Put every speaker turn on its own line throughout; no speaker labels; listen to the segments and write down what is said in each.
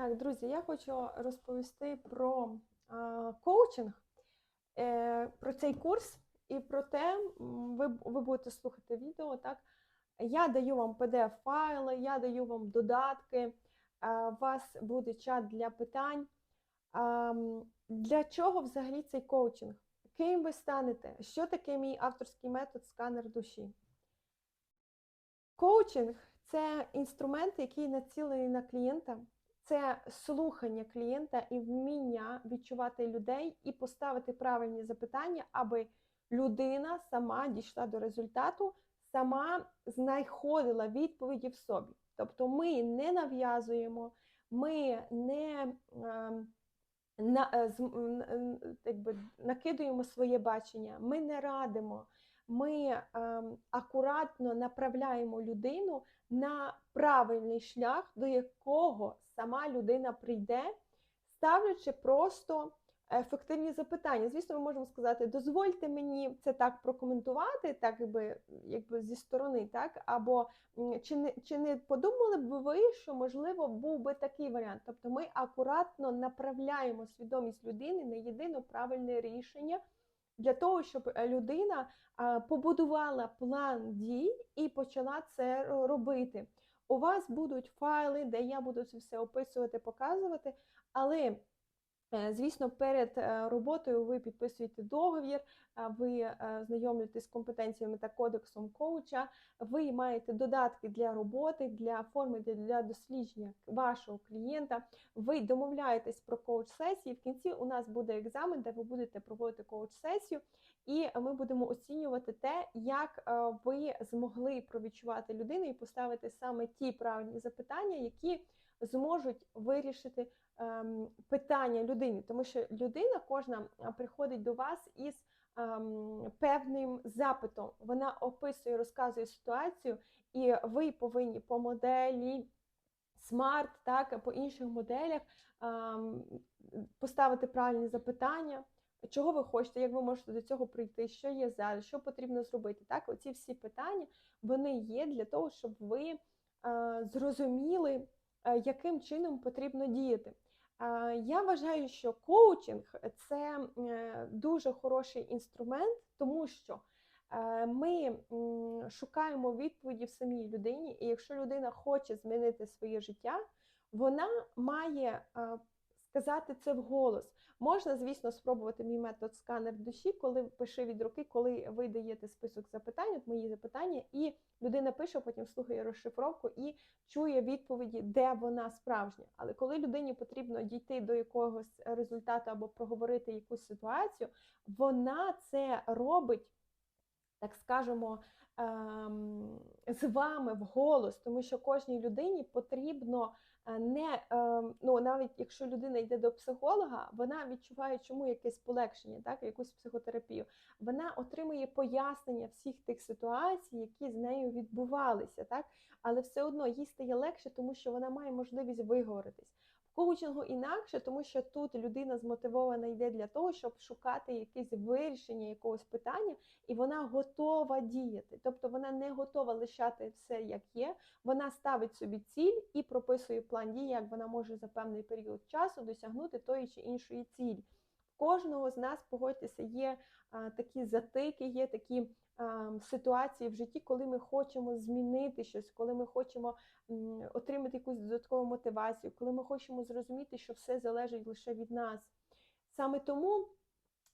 Так, друзі, я хочу розповісти про а, коучинг, е, про цей курс і про те, ви, ви будете слухати відео. Так, я даю вам PDF-файли, я даю вам додатки, а, у вас буде чат для питань. М, для чого взагалі цей коучинг? Ким ви станете? Що таке мій авторський метод сканер душі? Коучинг це інструмент, який націлений на клієнта. Це слухання клієнта і вміння відчувати людей і поставити правильні запитання, аби людина сама дійшла до результату, сама знаходила відповіді в собі. Тобто ми не нав'язуємо, ми не ем, на, е, м, якби, накидуємо своє бачення, ми не радимо, ми ем, акуратно направляємо людину на правильний шлях, до якого сама людина прийде, ставлячи просто ефективні запитання. Звісно, ми можемо сказати, дозвольте мені це так прокоментувати, так якби, якби зі сторони, так? Або чи не, чи не подумали б ви, що можливо був би такий варіант? Тобто ми акуратно направляємо свідомість людини на єдине правильне рішення. Для того, щоб е, людина побудувала план дій і почала це робити. У вас будуть файли, де я буду це все описувати, показувати, але Звісно, перед е, роботою ви підписуєте договір, ви е, знайомитесь з компетенціями та кодексом коуча. Ви маєте додатки для роботи, для форми для, дослідження вашого клієнта. Ви домовляєтесь про коуч-сесії. В кінці у нас буде екзамен, де ви будете проводити коуч-сесію, і ми будемо оцінювати те, як е, ви змогли провідчувати людину і поставити саме ті правильні запитання, які зможуть вирішити питання людині, тому що людина кожна приходить до вас із ем, певним запитом. Вона описує, розказує ситуацію, і ви повинні по моделі смарт, так, по інших моделях ем, поставити правильні запитання. Чого ви хочете, як ви можете до цього прийти, що є зараз, що потрібно зробити? Так, оці всі питання вони є для того, щоб ви е, зрозуміли, е, яким чином потрібно діяти. Я вважаю, що коучинг це е, дуже хороший інструмент, тому що е, ми шукаємо відповіді в самій людині, і якщо людина хоче змінити своє життя, вона має е, сказати це вголос. Можна, звісно, спробувати мій метод сканер душі, коли пиши від руки, коли ви даєте список запитань, от мої запитання, і людина пише, потім слухає розшифровку і чує відповіді, де вона справжня. Але коли людині потрібно дійти до якогось результату або проговорити якусь ситуацію, вона це робить, так скажемо, ем, з вами вголос, тому що кожній людині потрібно е, не ем, ну навіть якщо людина йде до психолога, вона відчуває чому якесь полегшення, так якусь психотерапію. Вона отримує пояснення всіх тих ситуацій, які з нею відбувалися, так але все одно їй стає легше, тому що вона має можливість виговоритись. Коучингу інакше, тому що тут людина змотивована йде для того, щоб шукати якесь вирішення якогось питання, і вона готова діяти. Тобто вона не готова лишати все як є. Вона ставить собі ціль і прописує план дій, як вона може за певний період часу досягнути тої чи іншої цілі. Кожного з нас, погодьтеся, є такі затики, є такі ситуації в житті, коли ми хочемо змінити щось, коли ми хочемо отримати якусь додаткову мотивацію, коли ми хочемо зрозуміти, що все залежить лише від нас. Саме тому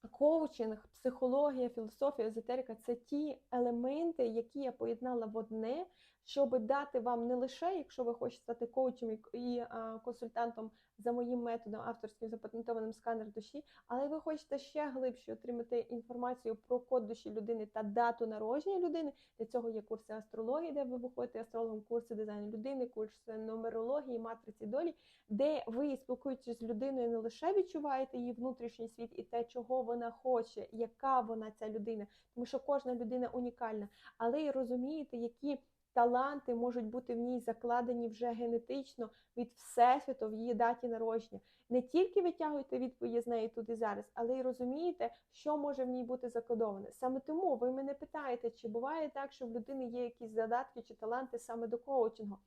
коучинг, психологія, філософія, езотерика це ті елементи, які я поєднала в одне, щоб дати вам не лише, якщо ви хочете стати коучем і, консультантом за моїм методом авторським запатентованим сканер душі, але ви хочете ще глибше отримати інформацію про код душі людини та дату народження людини. Для цього є курси астрології, де ви виходите астрологом, курси дизайну людини, курси нумерології, матриці долі, де ви спілкуючись з людиною, не лише відчуваєте її внутрішній світ і те, чого вона хоче, яка вона ця людина, тому що кожна людина унікальна, але й розумієте, які таланти можуть бути в ній закладені вже генетично від всесвіту в її даті народження. Не тільки витягуєте відповіді з неї тут і зараз, але й розумієте, що може в ній бути закодоване. Саме тому ви мене питаєте, чи буває так, що в людини є якісь задатки чи таланти саме до коучингу.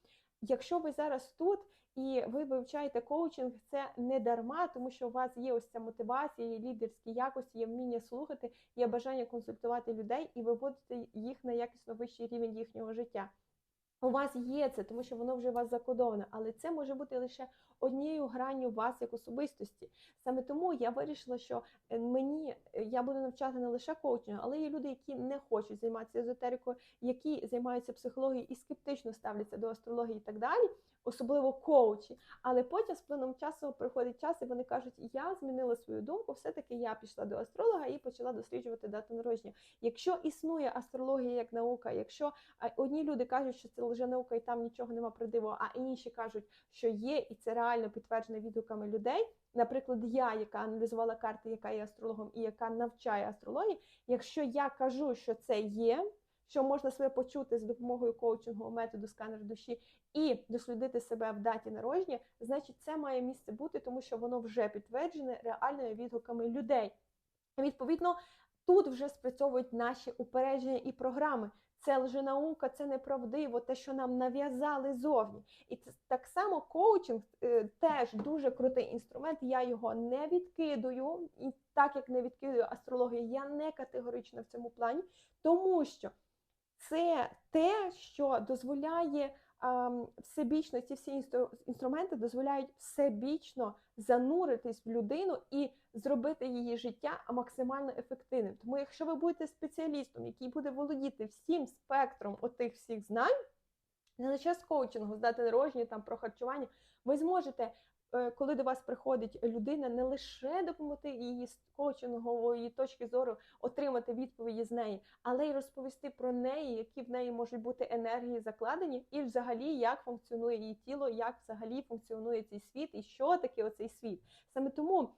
якщо ви зараз тут і ви вивчаєте коучинг, це не дарма, тому що у вас є ось ця мотивація, є лідерські якості, є вміння слухати, є бажання консультувати людей і виводити їх на якісно вищий рівень їхнього життя. У вас є це, тому що воно вже у вас закодоване, але це може бути лише однією гранню вас як особистості. Саме тому я вирішила, що е, мені е, я буду навчати не лише коучингу, але є люди, які не хочуть займатися езотерикою, які займаються психологією і скептично ставляться до астрології і так далі. Особливо коучі, але потім з плином часу приходить час, і вони кажуть, я змінила свою думку, все-таки я пішла до астролога і почала досліджувати дату народження. Якщо існує астрологія як наука, якщо одні люди кажуть, що це лженаука і там нічого нема правдивого, а інші кажуть, що є, і це реально підтверджено відгуками людей. Наприклад, я, яка аналізувала карти, яка є астрологом і яка навчає астрології, якщо я кажу, що це є, що можна себе почути з допомогою коучингового методу сканер душі і дослідити себе в даті народження, значить це має місце бути, тому що воно вже підтверджене реальними відгуками людей. Відповідно, тут вже спрацьовують наші упередження і програми. Це лженаука, це неправдиво, те, що нам нав'язали зовні. І це так само коучинг е, теж дуже крутий інструмент. Я його не відкидую, і так як не відкидую астрологію, я не категорична в цьому плані, тому що це те, що дозволяє ем, всебічно, ці всі інстру- інструменти дозволяють всебічно зануритись в людину і зробити її життя максимально ефективним. Тому, якщо ви будете спеціалістом, який буде володіти всім спектром отих всіх знань, не лише з коучингу, з дати там про харчування, ви зможете. Е, Коли до вас приходить людина, не лише допомогти її з коучингової точки зору отримати відповіді з неї, але й розповісти про неї, які в неї можуть бути енергії закладені, і взагалі як функціонує її тіло, як взагалі функціонує цей світ, і що таке оцей світ. Саме тому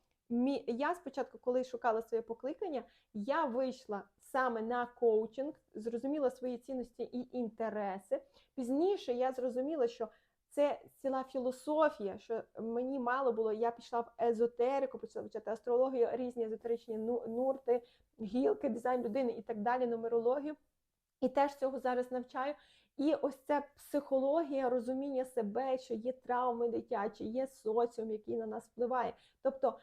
я спочатку, коли шукала своє покликання, я вийшла саме на коучинг, зрозуміла свої цінності і інтереси. Пізніше я зрозуміла, що це ціла філософія, що мені мало було, я пішла в езотерику, почала вчити астрологію, різні езотеричні ну- нурти, гілки, дизайн людини і так далі, нумерологію. І теж цього зараз навчаю. І ось ця психологія розуміння себе, що є травми дитячі, є соціум, який на нас впливає. Тобто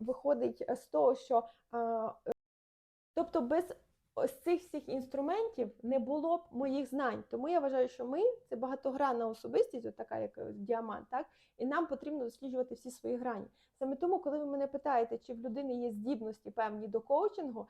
виходить, з того, що тобто без ось цих всіх інструментів не було б моїх знань. Тому я вважаю, що ми це багатогранна особистість, от така як е, діамант, так і нам потрібно досліджувати всі свої грані. Саме тому, коли ви мене питаєте, чи в людини є здібності певні до коучингу,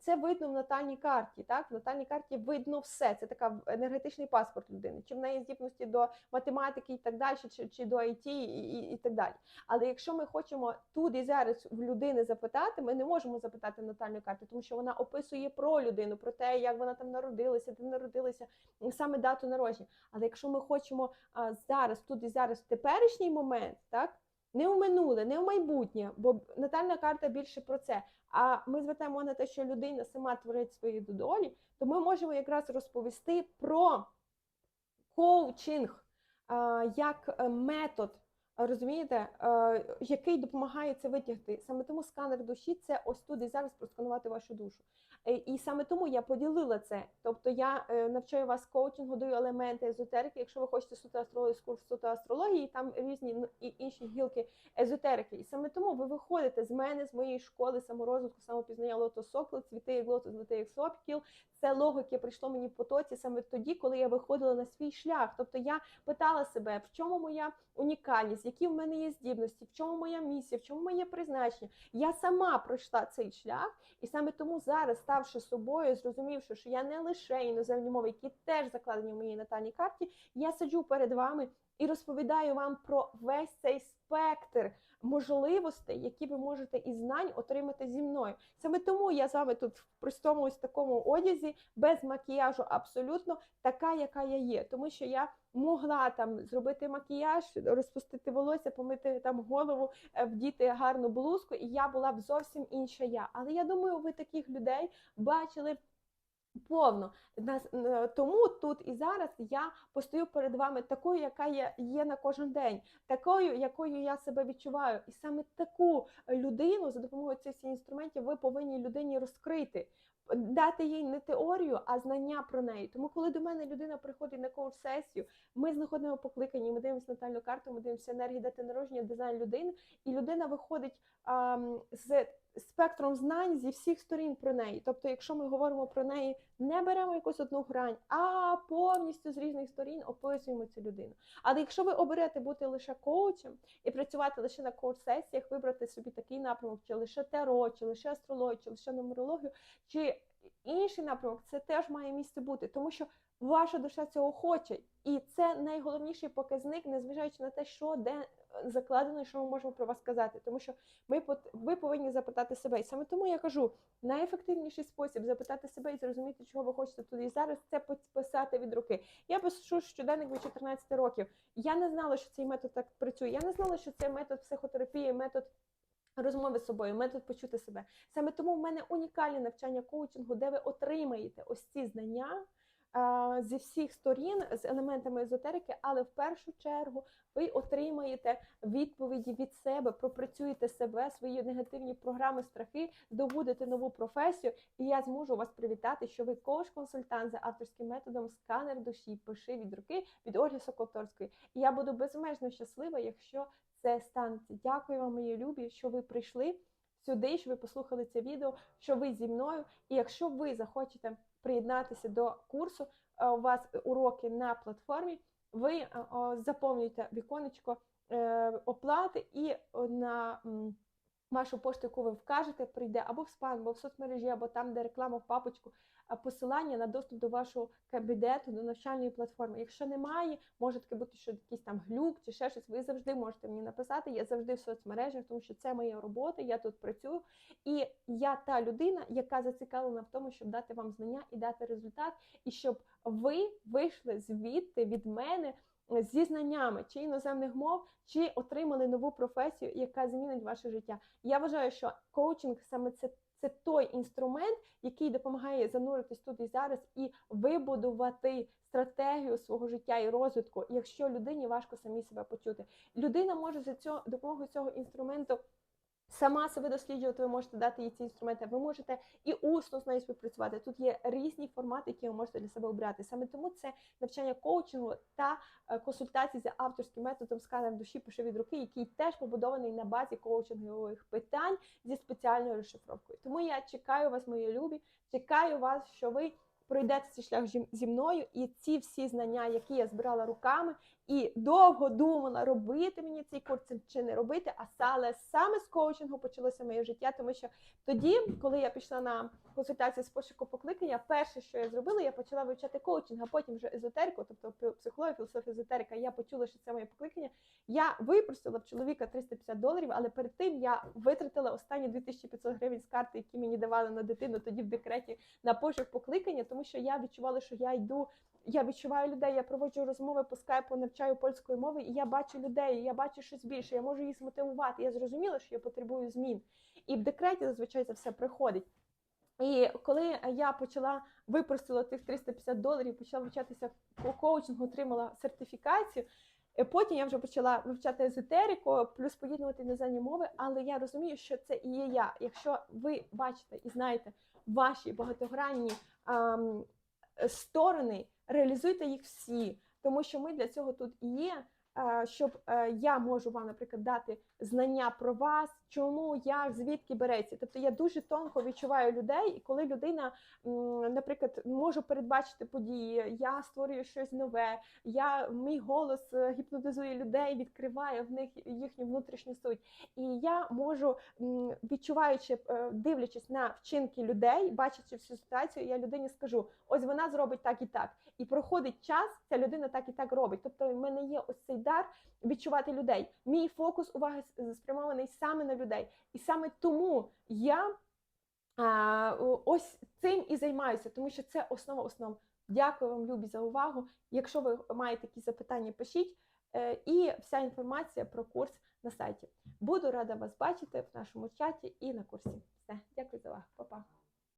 це видно в натальній карті. Так, в натальній карті видно все. Це така енергетичний паспорт людини, чи в неї здібності до математики і так далі, чи, чи до IT і, і, і так далі. Але якщо ми хочемо тут і зараз в людини запитати, ми не можемо запитати натальну карту, тому що вона описує про людину, про те, як вона там народилася, де народилася, саме дату народження. Але якщо ми хочемо зараз, тут і зараз, в теперішній момент, так. Не в минуле, не в майбутнє, бо натальна карта більше про це. А ми звертаємо на те, що людина сама творить свої долі, то ми можемо якраз розповісти про коучинг як е, метод, розумієте, який допомагає це витягти. Саме тому сканер душі це ось тут і зараз просканувати вашу душу. Е, І саме тому я поділила це. Тобто я е, навчаю вас коучингу, даю елементи езотерики. Якщо ви хочете суто астрологію з курсу суто астрології, там різні ну, і інші гілки езотерики. І саме тому ви виходите з мене, з моєї школи саморозвитку, самопізнання лотос сокол, цвіти як лотос, золотий як сопкіл. Це логіки прийшло мені в потоці саме тоді, коли я виходила на свій шлях. Тобто я питала себе, в чому моя унікальність, які в мене є здібності, в чому моя місія, в чому моє призначення. Я сама пройшла цей шлях, і саме тому зараз, ставши собою, зрозумівши, що я не лише іноземні мови, які теж закладені в моїй натальній карті, я сиджу перед вами і розповідаю вам про весь цей спектр можливостей, які ви можете із знань отримати зі мною. Саме тому я з вами тут в простому ось такому одязі, без макіяжу, абсолютно така, яка я є. Тому що я могла там зробити макіяж, розпустити волосся, помити там голову, е, вдіти гарну блузку, і я була б зовсім інша я. Але я думаю, ви таких людей бачили. Повно е, тому тут і зараз я постою перед вами такою, яка я є на кожен день, такою, якою я себе відчуваю. І саме таку людину за допомогою цих інструментів ви повинні людині розкрити. Дати їй не теорію, а знання про неї. Тому, коли до мене людина приходить на коуч-сесію, ми знаходимо покликання, ми дивимося натальну карту, ми дивимося енергії дати народження, дизайн людини, і людина виходить ам, з спектром знань зі всіх сторін про неї. Тобто, якщо ми говоримо про неї, не беремо якусь одну грань, а повністю з різних сторін описуємо цю людину. Але якщо ви оберете бути лише коучем і працювати лише на коуч-сесіях, вибрати собі такий напрямок, чи лише таро, чи лише астрологію, чи лише нумерологію, чи інший напрямок, це теж має місце бути, тому що ваша душа цього хоче, і це найголовніший показник, незважаючи на те, що де закладено, і що ми можемо про вас сказати. Тому що пот- ви повинні запитати себе. І саме тому я кажу, найефективніший спосіб запитати себе і зрозуміти, чого ви хочете тут і зараз, це писати від руки. Я пишу щоденник від 14 років. Я не знала, що цей метод так працює. Я не знала, що це метод психотерапії, метод. Розмови з собою, метод почути себе. Саме тому в мене унікальне навчання коучингу, де ви отримаєте ось ці знання зі всіх сторін з елементами езотерики, але в першу чергу ви отримаєте відповіді від себе, пропрацюєте себе, свої негативні програми, страхи, здобудете нову професію, і я зможу вас привітати, що ви коуч-консультант за авторським методом сканер душі, пиши від руки від Ольги Соколторської. І я буду безмежно щаслива, якщо це станеться. Дякую вам, мої любі, що ви прийшли сюди, що ви послухали це відео, що ви зі мною. І якщо ви захочете приєднатися до курсу, е, у вас уроки на платформі, ви е, заповнюєте віконечко е, оплати і на вашу пошту, яку ви вкажете, прийде або в спам, або в соцмережі, або там, де реклама в папочку, посилання на доступ до вашого кабінету, до навчальної платформи. Якщо немає, може таке бути, що якийсь там глюк чи ще щось, ви завжди можете мені написати. Я завжди в соцмережах, тому що це моя робота, я тут працюю. І я та людина, яка зацікавлена в тому, щоб дати вам знання і дати результат, і щоб ви вийшли звідти від мене. Зі знаннями чи іноземних мов, чи отримали нову професію, яка змінить ваше життя. Я вважаю, що коучинг саме це, це той інструмент, який допомагає зануритись тут і зараз і вибудувати стратегію свого життя і розвитку, якщо людині важко самі себе почути. Людина може за цього допомогою цього інструменту. Сама себе досліджувати, ви можете дати їй ці інструменти, ви можете і усно з нею співпрацювати. Тут є різні формати, які ви можете для себе обрати. Саме тому це навчання коучингу та е, консультації за авторським методом сканер душі пиши від руки, який теж побудований на базі коучингових питань зі спеціальною розшифровкою. Тому я чекаю вас, мої любі, чекаю вас, що ви пройдете цей шлях зі мною, і ці всі знання, які я збирала руками, і довго думала, робити мені цей курс чи не робити, а але саме з коучингу почалося моє життя, тому що тоді, коли я пішла на консультацію з пошуку покликання, перше, що я зробила, я почала вивчати коучинг, а потім вже езотерику, тобто психологія, філософія, езотерика. Я почула, що це моє покликання. Я випросила в чоловіка 350 доларів, але перед тим я витратила останні 2500 гривень з карти, які мені давали на дитину тоді в декреті на пошук покликання, тому що я відчувала, що я йду. Я відчуваю людей, я проводжу розмови по скайпу, навчаю польської мови, і я бачу людей, я бачу щось більше, я можу їх змотивувати. Я зрозуміла, що я потребую змін. І в декреті зазвичай це все приходить. І коли я почала випросила тих 350 доларів, почала вчатися по коучингу, отримала сертифікацію. е, Потім я вже почала вивчати езотерику, плюс поєднувати іноземні мови, але я розумію, що це і є я. Якщо ви бачите і знаєте ваші багатогранні ам, сторони, реалізуйте їх всі, тому що ми для цього тут і є. Е, Щоб е, я можу вам, наприклад, дати знання про вас, чому, як, звідки береться. Тобто я дуже тонко відчуваю людей, і коли людина, наприклад, можу передбачити події, я створюю щось нове, я мій голос е, гіпнотизує людей, відкриває в них їхню внутрішню суть. І я можу, відчуваючи, дивлячись на вчинки людей, бачачи всю ситуацію, я людині скажу: ось вона зробить так і так. І проходить час, ця людина так і так робить. Тобто, в мене є ось цей дар відчувати людей. Мій фокус уваги спрямований саме на людей. І саме тому я а, ось цим і займаюся, тому що це основа основ. Дякую вам, любі, за увагу. Якщо ви маєте якісь запитання, пишіть. Е, І вся інформація про курс на сайті. Буду рада вас бачити в нашому чаті і на курсі. Все, дякую за увагу. Па-па.